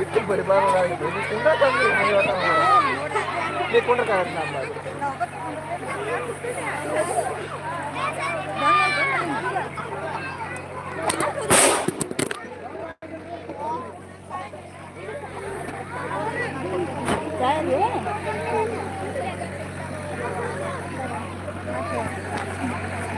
ಇಷ್ಟು ಪರಿಮಾಣ ಕೊಂಡ್ರೆ ಕರೆಕ್ಟ್ ನಮ್ಮ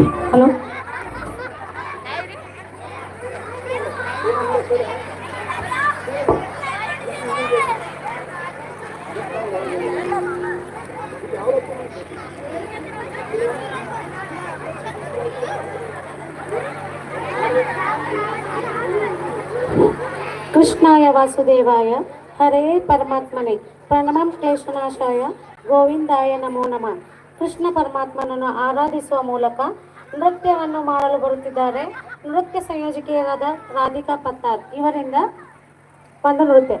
హలో కృష్ణాయ వాసుదేవాయ హరే పరమాత్మని ప్రణమం క్లేశనాశాయ గోవిందాయ నమో నమ ಕೃಷ್ಣ ಪರಮಾತ್ಮನನ್ನು ಆರಾಧಿಸುವ ಮೂಲಕ ನೃತ್ಯವನ್ನು ಮಾಡಲು ಬರುತ್ತಿದ್ದಾರೆ ನೃತ್ಯ ಸಂಯೋಜಕಿಯರಾದ ರಾಧಿಕಾ ಪತ್ತಾರ್ ಇವರಿಂದ ಒಂದು ನೃತ್ಯ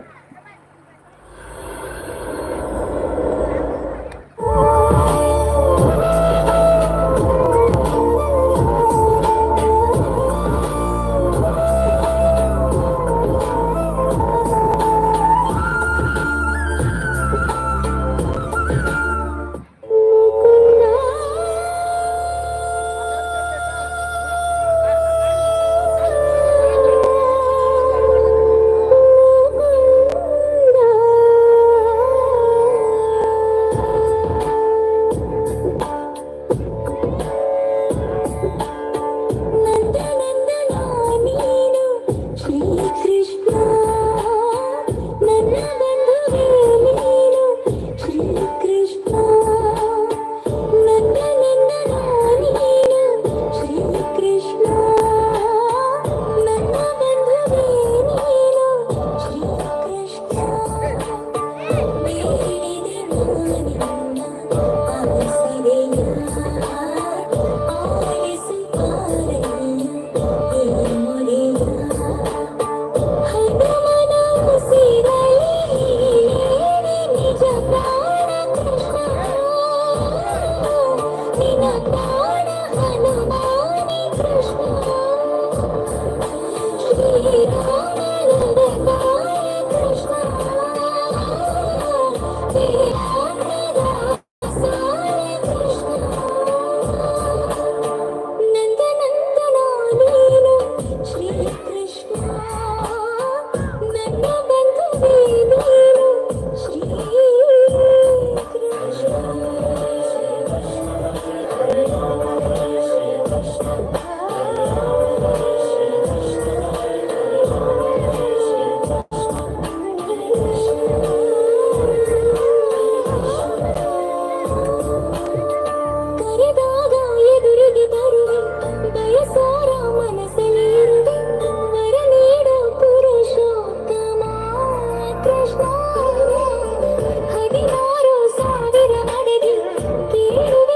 you.